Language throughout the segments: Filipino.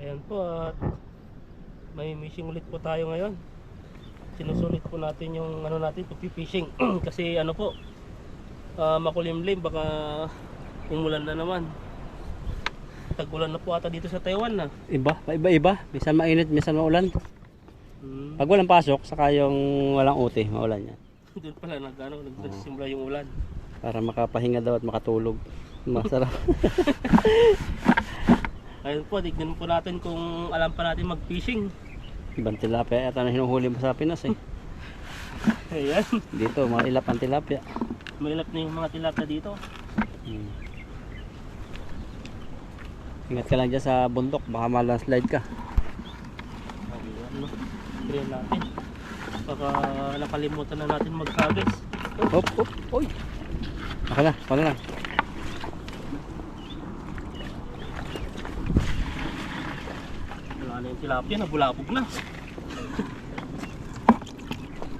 Ayan po at may mission ulit po tayo ngayon. Sinusulit po natin yung ano natin, fishing Kasi ano po, ah, makulimlim baka umulan na naman. Tag-ulan na po ata dito sa Taiwan na. Iba, iba-iba. Minsan mainit, minsan maulan. Hmm. Pag walang pasok, saka yung walang uti, maulan yan. Doon pala nag, ano, nagsimula yung ulan. Para makapahinga daw at makatulog. Masarap. Ayun po, tignan po natin kung alam pa natin mag-fishing. Ibang tilapia yata na hinuhuli mo sa Pinas eh. Ayan, Dito, mga ilap ang tilapia. mailap na yung mga tilapia dito. Hmm. Ingat ka lang dyan sa bundok, baka malandslide ka. Ayan, no. Tignan natin. Baka nakalimutan na natin mag-harvest. Hop, hop, oy. Baka na, baka na. Wala na yung tilapia, nabulabog na.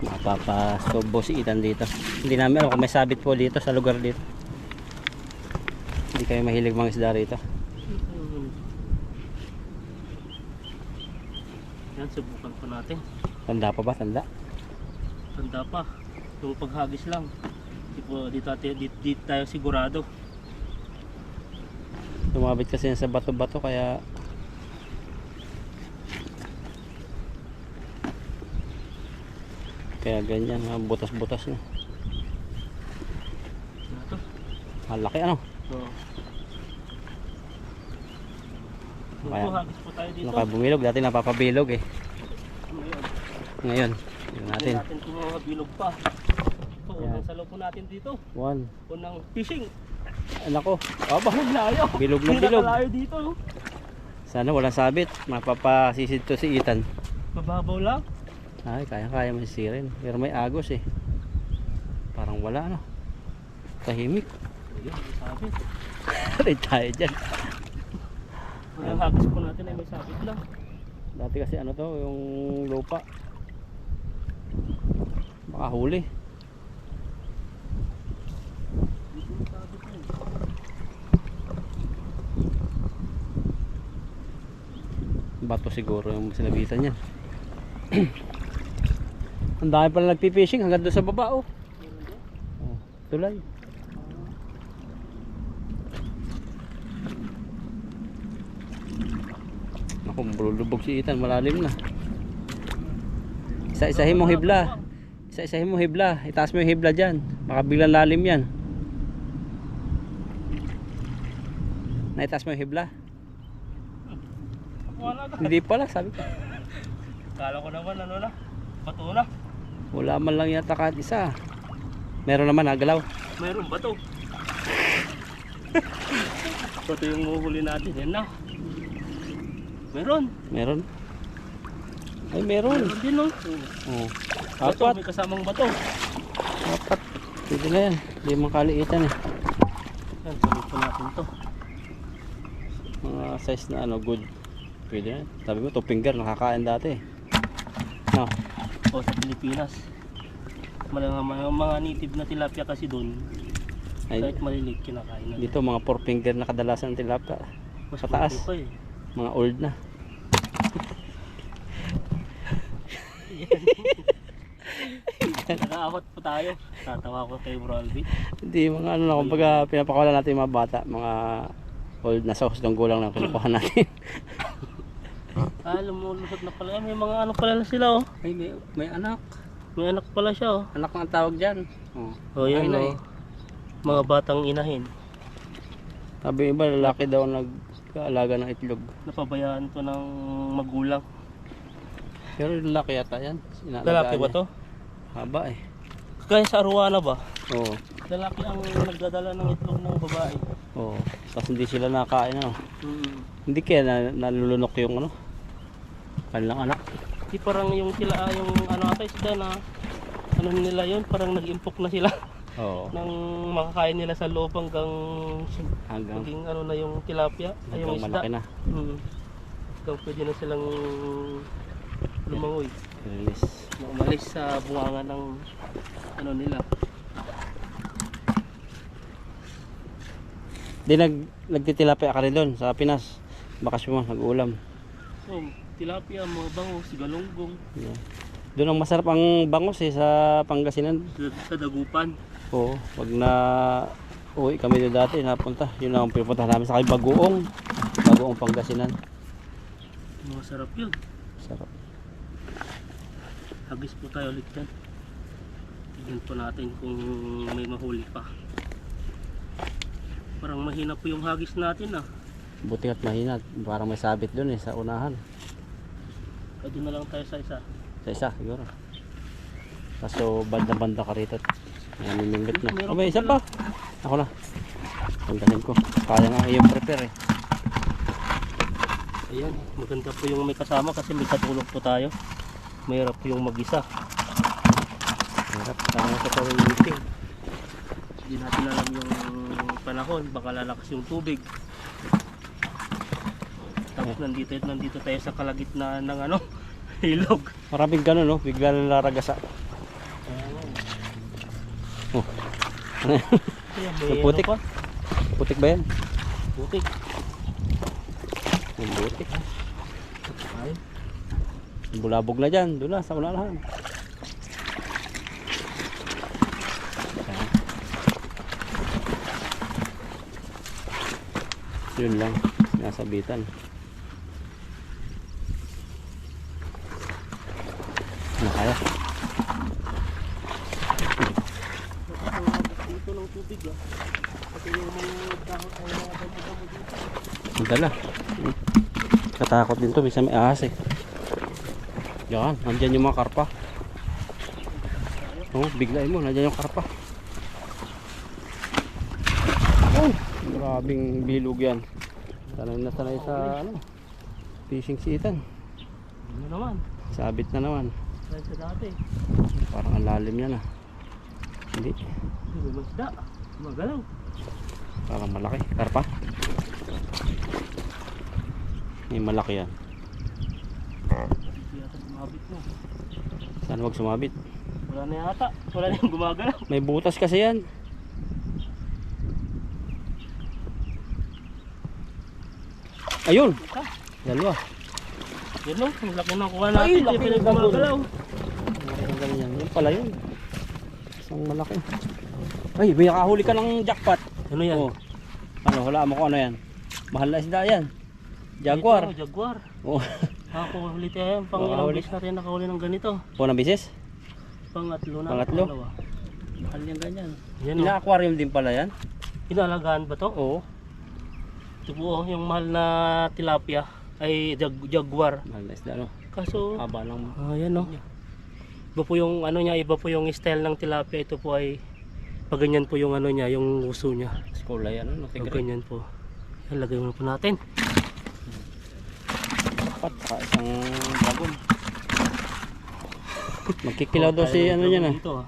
Mapapasobo si Ethan dito. Hindi namin alam kung may sabit po dito sa lugar dito. Hindi kayo mahilig mga isda rito. Yan, subukan po natin. Tanda pa ba? Tanda? Tanda pa. Yung paghagis lang. Di po, dito, dito, dito, tayo sigurado. Lumabit kasi yan sa bato-bato kaya kaya ganyan butas-butas na. Malaki ano? Yung Kaya- bumilog dati napapabilog eh. Ngayon, ngayon natin. natin kung mga bilog pa. Ito, unang salo po natin dito. one. Unang fishing. anak ko aba Layo. bilog na bilog. Pinakalayo dito. sana walang sabit. Mapapasisid to si Ethan. Mababaw lang. Ay kaya kaya masisirin pero may agos eh parang wala ano tahimik may. Aray tayo dyan Unang hagis po natin ay may sabit lang. Dati kasi ano to, yung lupa. Baka huli. Dito may sabit na eh. Bato siguro yung sinabitan niya. Ang dami pala nagpipishing hanggang doon sa baba oh. Oh tulay. Ako, bulubog si Ethan, malalim na. Isa-isahin mo hibla. Isa-isahin mo hibla. Itaas mo yung hibla dyan. Baka biglang lalim yan. Naitaas mo yung hibla? Wala na. Hindi pala, sabi ko. Kala ko naman ano na. Bato na. Wala man lang yata kahit isa. Meron naman, nagalaw. Mayroon bato. Bato yung muhuli natin. Yan na. Meron. Meron. Ay, meron. Meron din no. Oh. Apat. may kasamang bato. Apat. Pwede na yan. Hindi man kaliitan eh. Yan, tuloy po natin to. Mga size na ano, good. Pwede na. Sabi mo, two finger, nakakain dati. No. O sa Pilipinas. Mga, mga, mga native na tilapia kasi doon. Ay, Kahit maliliit kinakain na. dito mga four finger na kadalasan ng tilapia. Mas pataas. pa eh. Mga old na. Nakaakot po tayo. Tatawa ko kay Bro Alvin. Hindi, mga ano na, kumbaga pinapakawalan natin yung mga bata. Mga old na sa hustong gulang na kinukuha natin. Ah, lumulusot na pala. May mga ano pala sila oh. Ay, may, may anak. May anak pala siya oh. Anak ang tawag dyan. Oh. Oh, na oh. Mga batang inahin. Sabi iba, lalaki daw nag-aalaga ng itlog. Napabayaan to ng magulang. Pero lalaki yata yan. Lalaki ba niya. to? Haba eh. Kaya sa Aruana ba? Oo. Lalaki ang nagdadala ng itlog ng babae. Oo. Tapos hindi sila nakain ano. Hmm. Hindi kaya na, nalulunok yung ano. Kanilang anak. Di parang yung sila ah, yung ano ata isda na ano nila yun, parang nag-impok na sila Oo. ng makakain nila sa loob hanggang Hanggang, maging ano na yung tilapia, ay yung isda. malaki na. Hmm. Hanggang pwede na silang lumangoy. Release. na umalis sa bunganga ng ano nila. Di nag, nagtitilapia ka rin doon sa Pinas. Bakasyon mo, nag-ulam. Oh, tilapia, mga bango, sigalonggong, Yeah. Doon ang masarap ang bangos eh sa Pangasinan. sa, sa dagupan. Oo, pag na uwi kami doon dati, napunta. Yun ang pinupunta namin sa kay Bagoong. Bagoong Pangasinan. Masarap yun. Sarap. Hagis po tayo ulit dyan. Tignan po natin kung may mahuli pa. Parang mahina po yung hagis natin ah. Buti at mahina. Parang may sabit doon eh sa unahan. Doon na lang tayo sa isa. Sa isa siguro. Kaso banda-banda ka rito. Namimingwit na. Meron Oh, may isa pa. Ako na. Tanggalin ko. Kaya nga yung prepare eh. Ayan, maganda po yung may kasama kasi may katulog po tayo. Mahirap po yung mag-isa. Hirap. Tama sa pawang meeting. Hindi natin alam yung panahon, baka lalakas yung tubig. Tapos nandito nandito tayo sa kalagitnaan ng ano, ilog. Maraming ganun no. Bigla na laragasa. Oh. Kaya may May putik. ano? Putik ba yan? Putik. Yung butik. Ay, Bulabog na dyan. Doon na sa unahan. Yun lang. Sinasabitan. Kaya? dito ng tubig ah. Kasi yung mga dahon ay mga dito. Ang dala. Katakot din to. Bisa may ahas eh. Yan. Nandyan yung mga karpa. Oh, biglain mo. Nandyan yung karpa. Oh, grabing bilog yan. Sanay na sanay sa ano, fishing season. Ano naman? Sabit na naman. Dahil sa dati. Parang ang lalim yan ah. Hindi. Hindi may masda. Magalaw. Parang malaki. Karpa. May malaki yan. Hindi yata sumabit mo. Sana wag sumabit. Wala na yata. Wala na yung gumagalaw. May butas kasi yan. Ayun! Dalawa. Yan no, ang laki ng kuha natin. Ay, Ay, laki laki ng gumagalaw. Pala yun. Isang malaki. Ay, may nakahuli ka ng jackpot. Ano yan? Oh. Ano, wala mo kung ano yan. Mahal na isda yan. Jaguar. Ito, Jaguar. Oh. Ako ulit yan. Pang Oo, ilang beses natin nakahuli ng ganito. Unang bisis? Pangatlo na. Pangatlo? pangalawa. Mahal yan ganyan. Yan o. Ina-aquarium din pala yan? Inalagaan ba to? Oo. Ito po oh, yung mahal na tilapia ay jag jaguar. Mahal na isda, no? Kaso, Haba lang. ah, yan o. Iba po yung ano niya, iba po yung style ng tilapia. Ito po ay pag ganyan po yung ano niya, yung uso niya. Kulay ano, no? Pag ganyan po. Yan, lagay muna po natin. Pat, sa isang bagon. Magkikilaw daw si ano yan ah. Dito, ah.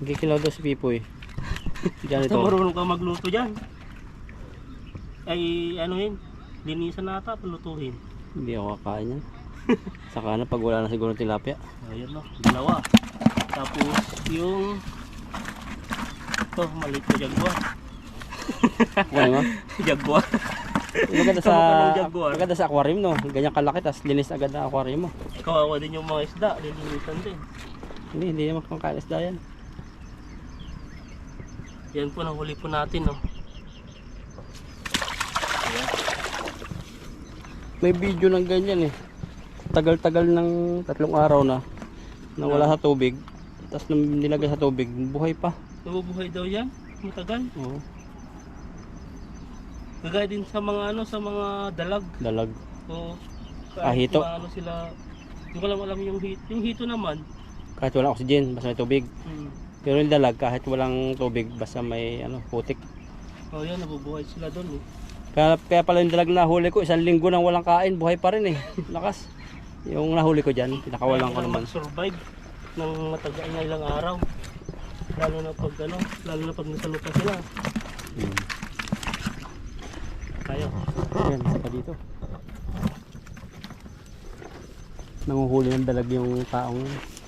Magkikilaw daw si Pipoy. Diyan ito. marunong ka magluto dyan. Ay, ano yun? Linisan na ata, palutuin. Hindi ako kakain yan. Saka na pag wala na siguro tilapia. Ayan no, dalawa. Tapos yung ito, maliit na jaguar. Ano jaguar. Maganda sa jaguar. maganda sa aquarium no. Ganyan kalaki tas linis agad ang aquarium mo. Kawawa din yung mga isda, lilinisan din. Hindi, hindi naman pangkain isda yan. Yan po, nahuli po natin no. May video ng ganyan eh. Tagal-tagal ng tatlong araw na na wala sa tubig. Tapos nung nilagay sa tubig, buhay pa. Nabubuhay daw yan, matagal. Oo, Gagaya din sa mga ano, sa mga dalag. dalag. O, Ah, hito. Ano sila, hindi ko lang alam yung hito. Yung hito naman, Kahit walang oxygen, basta may tubig. hmm, Pero yung dalag, kahit walang tubig, basta may ano, putik. oh yan, nabubuhay sila doon eh. Kaya, kaya pala yung dalag na huli ko, isang linggo nang walang kain, buhay pa rin eh. Lakas. Yung nahuli ko dyan, pinakawalan ko naman. mag-survive ng matagal na ilang araw. Lalo na pag ano, lalo na pag nasa lupa sila. Hmm. Kaya. Ayan, isa pa dito. Nanguhuli ng dalag yung taong yun.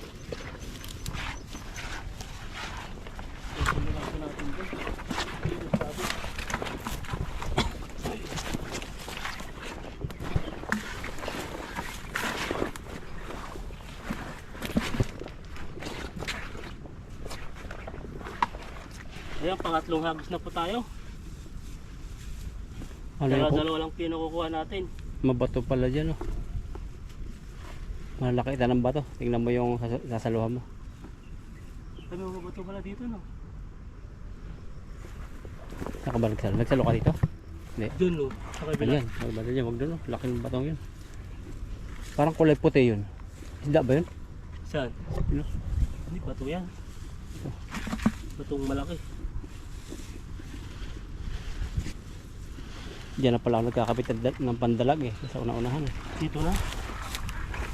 Pangatlong hagis na po tayo. Dalawa-dalawa lang pinukukuha natin. Mabato pala dyan oh. Malaki ita ng bato. Tingnan mo yung sas- sasaluhan mo. Kami mga bato pala dito, no? Saan ka ba nagsalo? Nagsalo ka dito? Hindi. Doon, no? Sa kabila. Ayan, magbato dyan. Huwag doon oh. Laking batong yun. Parang kulay puti yun. Isda ba yun? Saan? Ano? Hindi, bato yan. Batong malaki. Diyan na pala ako nagkakapit ng dal- ng pandalag eh. Sa una-unahan. Dito na.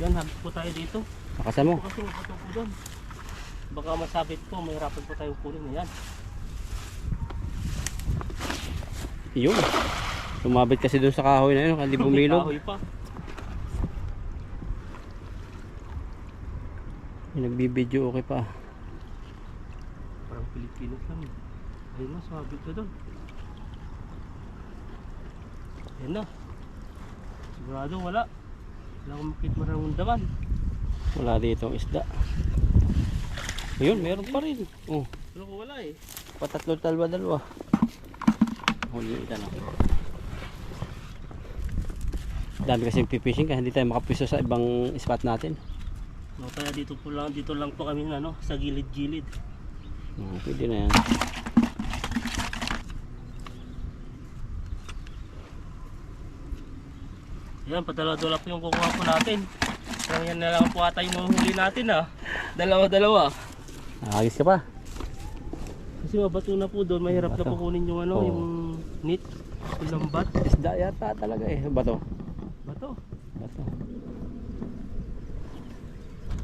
Yan, hagis po tayo dito. Nakasan mo. Kasi may bato po doon. Baka masabit po, mahirapan po tayo kunin yan. Yun. Sumabit kasi doon sa kahoy na yun. Hindi bumilog. kahoy pa. Yung nagbibideo okay pa. Parang Pilipinas lang. Ayun na, sumabit na doon. Ayun na. Sigurado wala. Wala akong makit mararamdaman. Wala dito ang isda. Ayun, meron pa rin. Oh, Pero kung wala eh. patatlo talwa dalawa. Huli ita na. Dami kasi pipishing kaya hindi tayo makapiso sa ibang spot natin. No, kaya dito po lang, dito lang po kami ano, sa gilid-gilid. Oh, pwede na yan. Ayan, padalawa-dalawa po yung kukuha po natin. Parang yan na lang po ata yung huli natin ah. Dalawa-dalawa. Nakagis ka pa. Kasi mabato na po doon, mahirap na Bato. po kunin yung ano, Oo. yung nit, yung lambat. Isda yata talaga eh. Bato. Bato. Bato.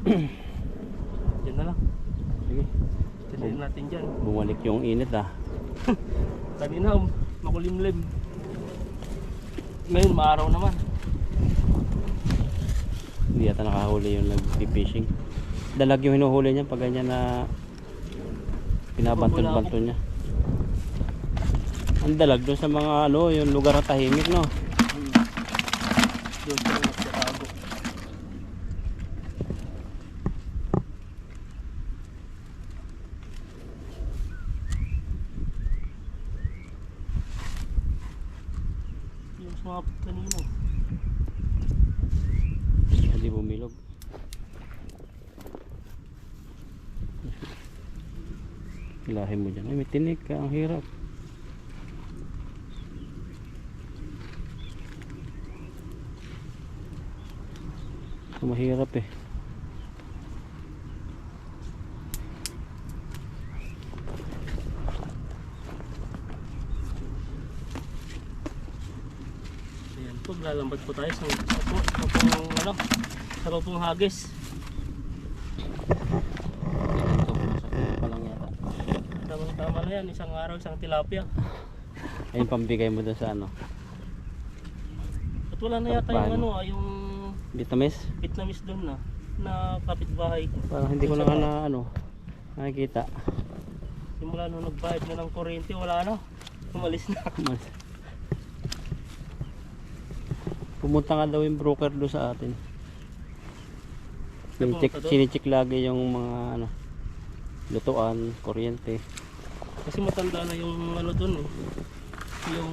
Yan na lang. Sige. Tuloyin natin dyan. Bumalik yung init ah. Kanina, makulimlim. Ngayon, maaraw naman. Hindi yata nakahuli yung nag-fishing. Dalag yung hinuhuli niya pag ganyan na pinabantol-bantol niya. Ang dalag doon sa mga ano, yung lugar na tahimik no. Yung sumapit kanina. Hindi bumilog. Lahi mo dyan. Ay, may tinik ka. Ang hirap. Mahirap eh. Ayan po, tayo sa sa po, sa pong, ano, sa pong hagis. Tamang tama na yan, isang araw, isang tilapia. Ayun, pambigay mo doon sa ano. At wala na yata yung ano, ah, yung Vietnamese. Vietnamese doon na, na kapitbahay ko. Parang hindi ko na na ano. Nakikita. Simula nung nagbayad na ng kuryente, wala na. Umalis na. Mas- Pumunta nga daw yung broker doon sa atin. Sinicheck, sinicheck lagi yung mga ano, lutuan, kuryente. Kasi matanda na yung ano doon eh. Yung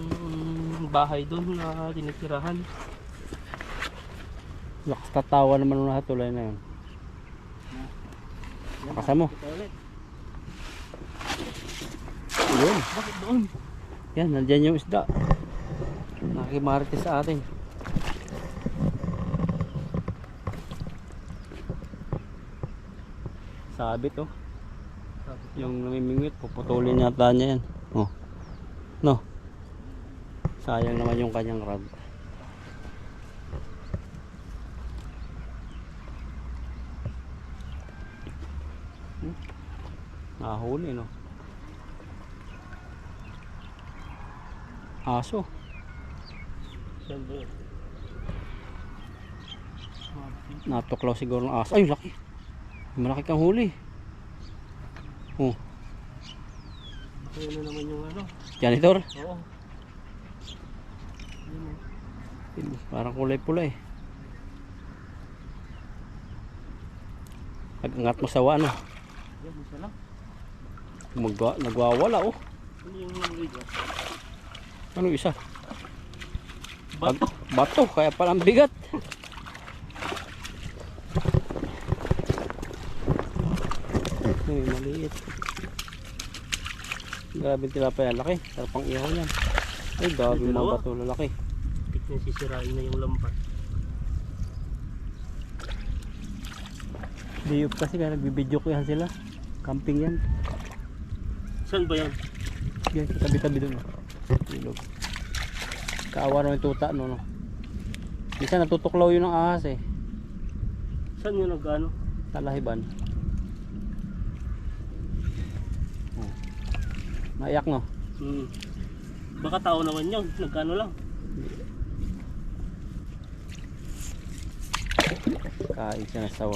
bahay doon na tinitirahan. Lakas tatawa naman nung nakatulay na yun. Kasama mo. Yun. Bakit doon? Yan, nandyan yung isda. Nakikimarites sa atin. Sabit oh. Yung namimingwit, puputulin yata niya yan. Oh. No. Sayang naman yung kanyang rod. Hmm. Nahuli no. Aso. Natuklaw siguro ng aso. Ay, laki. Malaki kang huli. Oh, Ayun na naman yung ano. janitor. Oo. Parang kulay pula eh. Pag angat mo sa wa, ano? Yan, isa lang. Magwa, nagwawala oh. Ano? Ano isa? Bato. Bato, kaya palang bigat. Ay, maliit. Grabe tilapia, laki. Sarapang ihaw yan. Ay, grabe mga bato, lalaki. Tignan sisirain na yung lambat. Diyop kasi kaya nagbibidyo ko yan sila. Camping yan. Saan ba yan? Yan, sa tabi-tabi doon. oh. Ilog. Kaawa naman yung tuta, no, no. Minsan natutuklaw yun ng ahas eh. Saan yun nag-ano? Talahiban. Maiyak no? Hmm. Baka tao naman yun. Nag-ano lang. Kain siya ng sawa.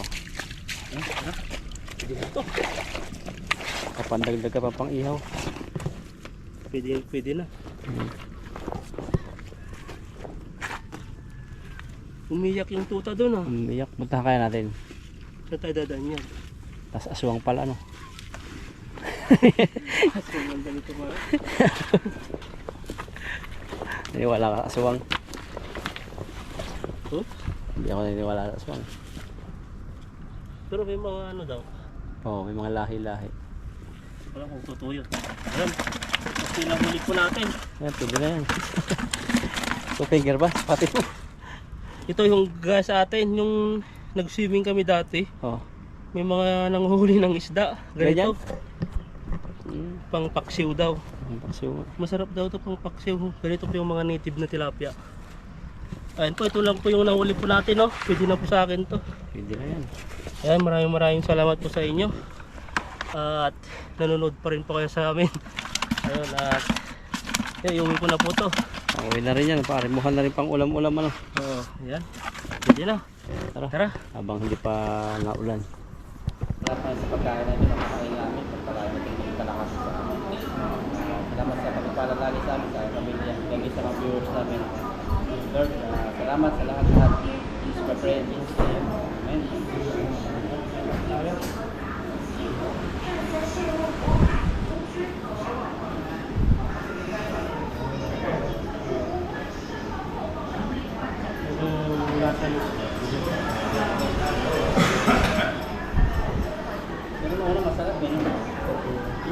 Eh, tara. Pwede na to. Kapandagdag ka pa pang ihaw. Pwede, pwede na. Hmm. Umiyak yung tuta doon ah. Umiyak. Punta kaya natin. Saan tayo dadaan yan? Tas aswang pala no. Kasi ang ganito mga. Hindi wala ka aswang. Oh? Hindi ako naniniwala sa aswang. Pero may mga ano daw. Oo, may mga lahi-lahi. Wala kung totoo yun. Ayan. Kasi nahuli po natin. Yan, pwede na yan. so finger ba? Pati mo. Ito yung gas atin. Yung nag-swimming kami dati. Oh. May mga nanguhuli ng isda. Ganito. Hmm. Pang paksiw daw. Paksiw. Masarap daw to pang paksiw. Ganito po yung mga native na tilapia. Ayan po, ito lang po yung nahuli po natin. No? Pwede na po sa akin to. Pwede na yan. Ayan, maraming maraming salamat po sa inyo. At nanonood pa rin po kayo sa amin. Ayun, at yeah, iuwi ko na po to. Pauwi na rin yan. Parimuhan na rin pang ulam-ulam ano. Oh, ayan. Pwede na. Tara. Tara. Habang hindi pa naulan. Salamat sa pagkain natin ang makain namin. Pagpalain natin yung kalakas sa amin. Salamat sa pagpapalala sa amin, sa pamilya. Thank you sa mga viewers namin. Lord, ah, salamat sa lahat-lahat. Please my prayer in Jesus'. Amen. Yung lasa nito. Ganun una masarap, ganun.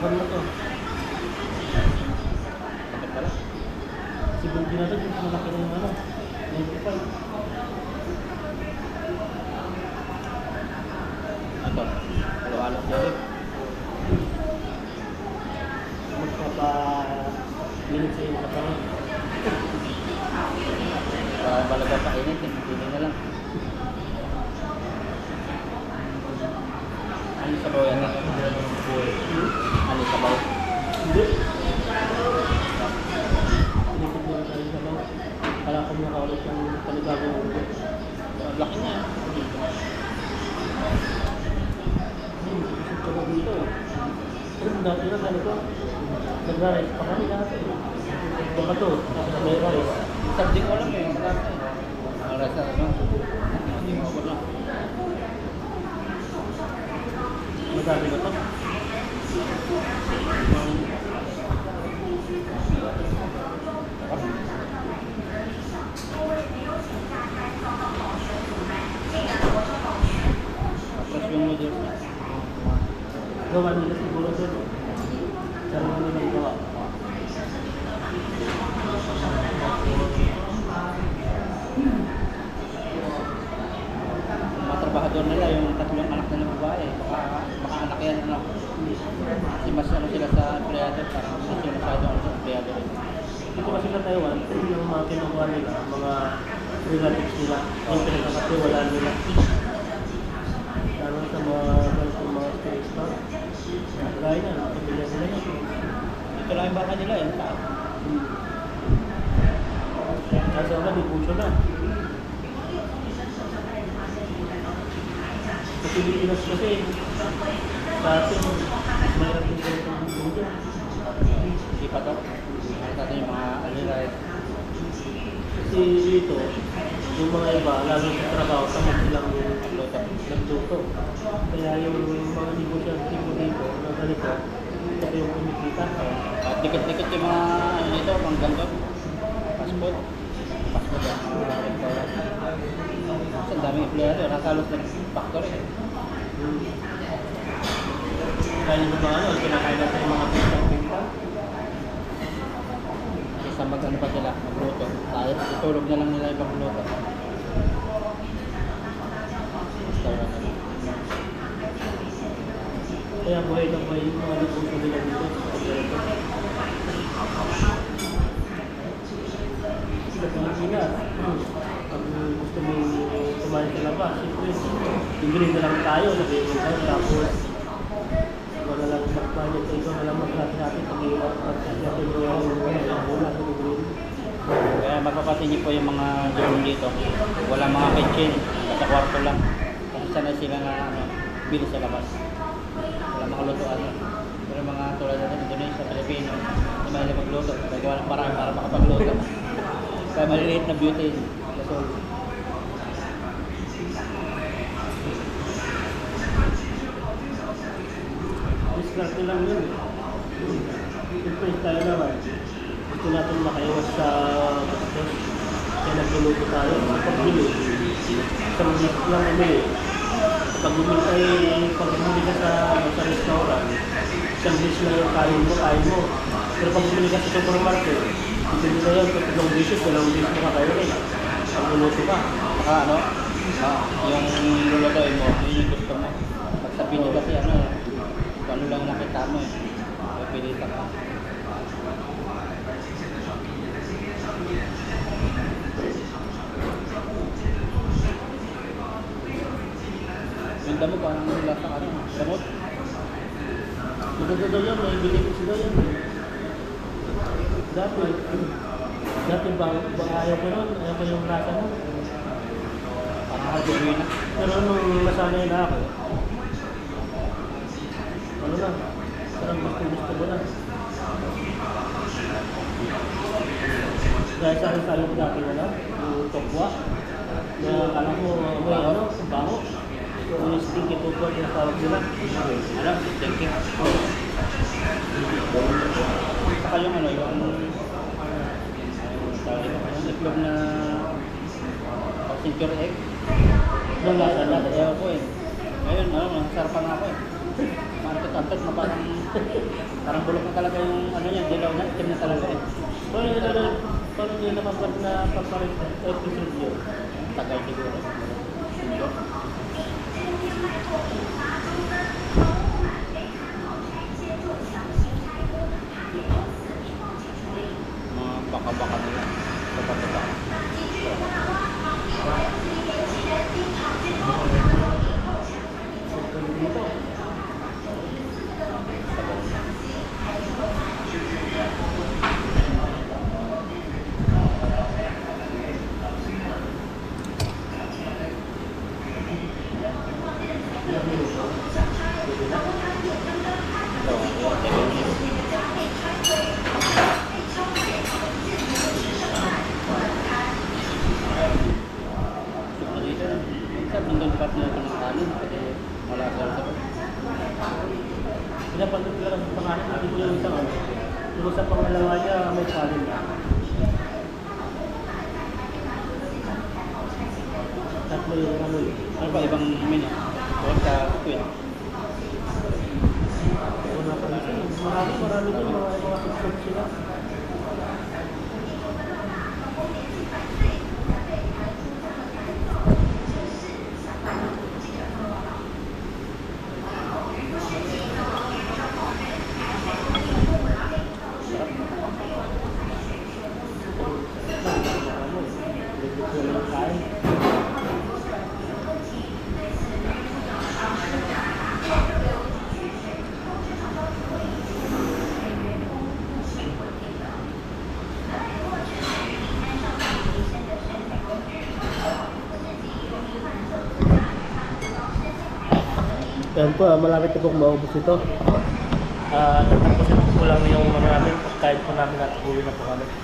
natin din. Ano mo to? Sakit pala. Si Bundy na to, yung malaki yung ano. 95. Ito. Dati na ano ko, nag-rise pa kami dati. Baka to, tapos may rise. Subject ko lang eh, dati. Rise na ano. Hindi mo wala. Madami ko to. Tapos yung model. Gawa nila siguro doon. Trabahador nila, yung tatlong anak nila babae. Baka, baka anak yan ano. Kasi mas ano sila sa empleyado. Parang mas yung masyado ano sa empleyado rin. Dito kasi sa Taiwan, yung mga kinukuha nila, mga relatives nila, yung pinagkakatiwala nila. Lalo sa mga mga space pa. Gaya na, pamilya nila yan. Ito lang yung baka nila eh. Ta- Kasi ako, di puso na. Sa Pilipinas kasi, sa atin, mahirap din ganito ang buhay. Hindi pa to. Nakita natin yung mga aliray. Kasi dito, yung mga iba, lalo sa trabaho, tamad silang Luto. nagluto. Kaya yung mga negosyante dito, na ganito, ito yung kumikita. At dikit-dikit yung mga ano nito, pang ganito. Fast food yan. Kasi ang daming empleyado. Nakalos ng factory. eh. Kaya yung mga ano, kinakain natin yung mga pintang-pintang. Isa mag ano pa sila, magluto. Tayo, itulog na lang nila yung pagluto. Restaurant na lang. Kaya buhay na buhay yung mga negosyo nila dito. Sa Pilipinas, pag gusto mo kumain sa labas, siyempre, bibili na lang tayo, nabibili tayo, tapos wala lang mag-budget, ito na lang mag-budget natin, pag-iwag, pag-natin yung wala sa bibili. Kaya mapapansin niyo po yung mga dorm dito. Wala mga kitchen. Sa kwarto lang. Kung sanay sila na ano, bili sa labas. Wala mga lutuan. Pero mga tulad natin, Indonesia, Pilipino, na mahilig magluto. Nagawa ng paraan para makapagluto. Kaya maliliit na beauty. So, Diskarte lang yun. Siyempre, tayo naman. Gusto natin makaiwas sa gastos. Kaya nagluluto tayo. Pagbili, isang week lang umili. Pag bumili tayo, pag bumili ka sa, sa restaurant, isang dish lang yung kain mo, kain mo. Pero pag bumili ka sa supermarket, hindi na kung tatlong dishes, dalawang dish mo kakainin. Pag luluto ka. saka ano, ah, yung lulutuin mo, yun yung gusto mo. Pag sa Pinoy kasi ano, ano lang nakita mo eh. Kaya pilita ka. Yung damo parang nila sa ano, damot. Maganda daw yan, may benefits daw yan. Dati, dati ba, ba ayaw ko nun, ayaw ko yung lasa nun. Parang hardware na. Pero nung nasanay na ako, ano na, parang gusto gusto ko na. Dahil sa akin sabi ko dati na lang, yung tokwa, na alam ko, may ano, bango. Yung stinky tokwa, yung tawag nila. Ano? Thank you. Saka yung ano, yung itlog na century egg. Nung lasa na, Dati ayaw ko eh. Ngayon, ano, nasarapan ako eh. Mantot-antot na parang, parang bulok na talaga yung ano niya, dilaw na, itim na talaga eh. Paano na paano nyo napapag na papalit episode yun? Tagal siguro. Yan po, ah, malapit na po maubos ito. Ah, tatapusin po lang yung ano namin, pagkain po namin at uwi na po kami.